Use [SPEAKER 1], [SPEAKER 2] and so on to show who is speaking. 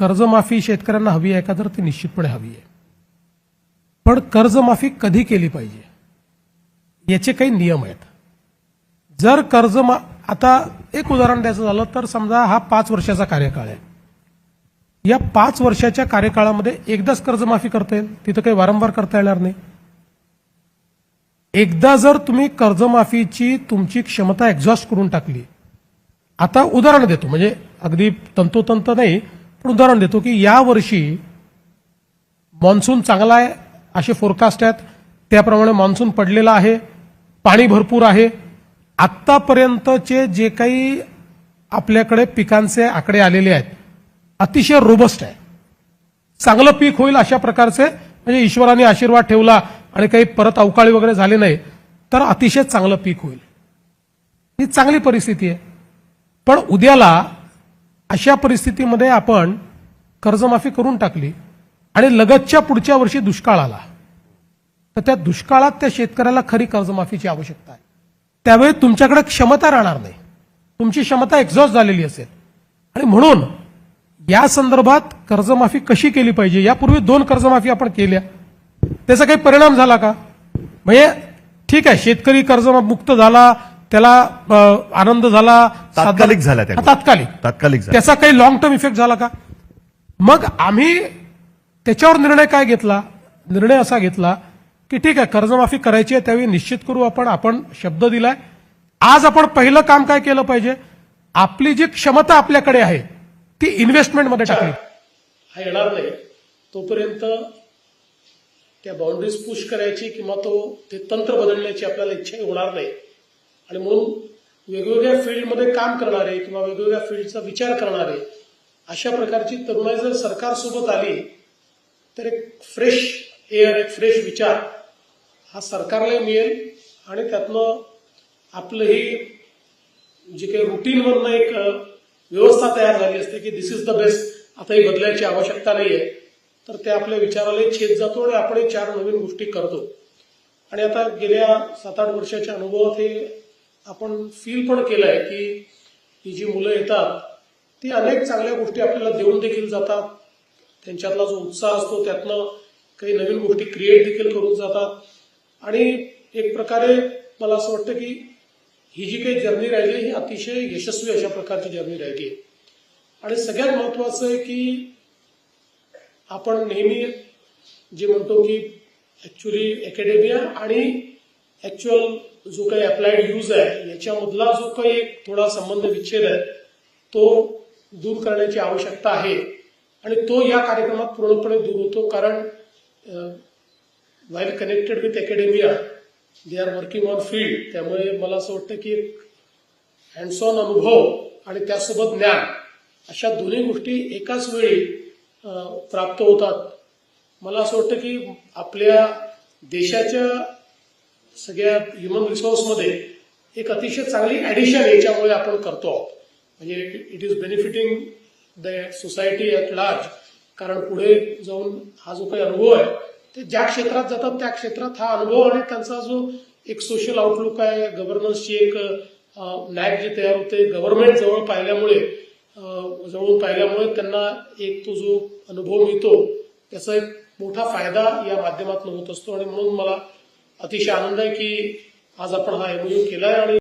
[SPEAKER 1] कर्जमाफी शेतकऱ्यांना हवी आहे का? तर ती निश्चितपणे हवी आहे. पण कर्जमाफी कधी केली पाहिजे? याचे काही नियम आहेत. जर कर्ज आता एक उदाहरण द्यायचं झालं तर समजा हा पाच वर्षाचा कार्यकाळ आहे. या पाच वर्षाच्या कार्यकाळामध्ये एकदाच कर्जमाफी करता येईल? तिथं काही वारंवार करता येणार नाही. एकदा जर तुम्ही कर्जमाफीची तुमची क्षमता एक्झॉस्ट करून टाकली. आता उदाहरण देतो. म्हणजे अगदी तंतोतंत नाही पण उदाहरण देतो की यावर्षी मान्सून चांगला आहे असे फोरकास्ट आहेत. त्याप्रमाणे मान्सून पडलेला आहे पाणी भरपूर आहे. आत्तापर्यंतचे जे काही आपल्याकडे पिकांचे आकडे आलेले आहेत अतिशय रोबस्ट आहे. चांगलं पीक होईल अशा प्रकारचे म्हणजे ईश्वराने आशीर्वाद ठेवला आणि काही परत अवकाळी वगैरे झाले नाही तर अतिशय चांगलं पीक होईल. ही चांगली परिस्थिती आहे. पण उद्याला अशा परिस्थितीमध्ये आपण कर्जमाफी करून टाकली आणि लगतच्या पुढच्या वर्षी दुष्काळ आला. तर त्या दुष्काळात त्या शेतकऱ्याला खरी कर्जमाफीची आवश्यकता आहे. त्यावेळी तुमच्याकडे क्षमता राहणार नाही. तुमची क्षमता एक्झॉस्ट झालेली असेल. आणि म्हणून या संदर्भात कर्जमाफी कशी केली पाहिजे? यापूर्वी दोन कर्जमाफी आपण केल्या. त्याचा काही परिणाम झाला का? म्हणजे ठीक आहे शेतकरी कर्जमुक्त झाला त्याला आनंद झाला
[SPEAKER 2] तात्कालिक
[SPEAKER 1] हा, तात्कालिक.
[SPEAKER 2] तात्कालिक.
[SPEAKER 1] त्याचा काही लॉंग टर्म इफेक्ट झाला का? मग आम्ही त्याच्यावर निर्णय काय घेतला? निर्णय असा घेतला की ठीक आहे कर्जमाफी करायची आहे त्यावेळी निश्चित करू आपण आपण शब्द दिलाय. आज आपण पहिलं काम काय केलं पाहिजे? आपली जी क्षमता आपल्याकडे आहे ती इन्व्हेस्टमेंटमध्ये टाकली.
[SPEAKER 3] हा येणार नाही. तोपर्यंत त्या बाउंड्रीज पुश करायची किंवा तो ते तंत्र बदलण्याची आपल्याला इच्छा होणार नाही. आणि म्हणून वेगवेगळ्या फील्डमध्ये काम करणारे किंवा वेगवेगळ्या फील्डचा विचार करणारे अशा प्रकारची तरुणाई जर सरकारसोबत आली तर एक फ्रेश एअर एक फ्रेश विचार हा सरकारला मिळेल आणि त्यातनं आपलं ही जे काही रुटीनमधनं एक व्यवस्था तयार झाली असते की दिस इज द बेस्ट आता ही बदलायची आवश्यकता नाहीये तर ते आपल्या विचारालाही छेद जातो आणि आपण हे चार नवीन गोष्टी करतो. आणि आता गेल्या सात आठ वर्षाच्या अनुभवात हे आपण फील पण केलंय की ही जी मुलं येतात ती अनेक चांगल्या गोष्टी आपल्याला देऊन देखील जातात. त्यांच्यातला जो उत्साह असतो त्यातनं काही नवीन गोष्टी क्रिएट देखील करून जातात. आणि एक प्रकारे मला असं वाटतं की ही जी काही जर्नी राहिली आहे, ही अतिशय यशस्वी अशा प्रकारची जर्नी राहिली आहे. आणि सगळ्यात महत्वाचं आहे की आपण नेहमी जे म्हणतो की ऍक्च्युली अकॅडेमिया आणि ऍक्च्युअल जो काही अप्लाइड यूज आहे याच्यामधला जो काही एक थोडा संबंध विच्छेद आहे तो दूर करण्याची आवश्यकता आहे. आणि तो या कार्यक्रमात पूर्णपणे दूर होतो कारण while connected with academia they are working on field त्यामुळे मला असं वाटतं की एक हँडसॉन अनुभव आणि त्यासोबत ज्ञान अशा दोन्ही गोष्टी एकाच वेळी प्राप्त होतात. मला असं वाटतं की आपल्या देशाच्या सगळ्या ह्युमन रिसोर्समध्ये एक अतिशय चांगली ॲडिशन याच्यामुळे आपण करतो आहोत. म्हणजे it is benefiting the society at large कारण पुढे जाऊन हा जो काही अनुभव आहे ते ज्या क्षेत्रात जातात त्या क्षेत्रात हा अनुभव आणि त्यांचा जो एक सोशल आउटलुक आहे गव्हर्नन्सची एक लॅग जी तयार होते गव्हर्नमेंट जवळ पाहिल्यामुळे जवळून पाहिल्यामुळे त्यांना एक तो जो अनुभव मिळतो त्याचा एक मोठा फायदा या माध्यमातून होत असतो. आणि म्हणून मला अतिशय आनंद आहे की आज आपण हा एमओयू केलाय आणि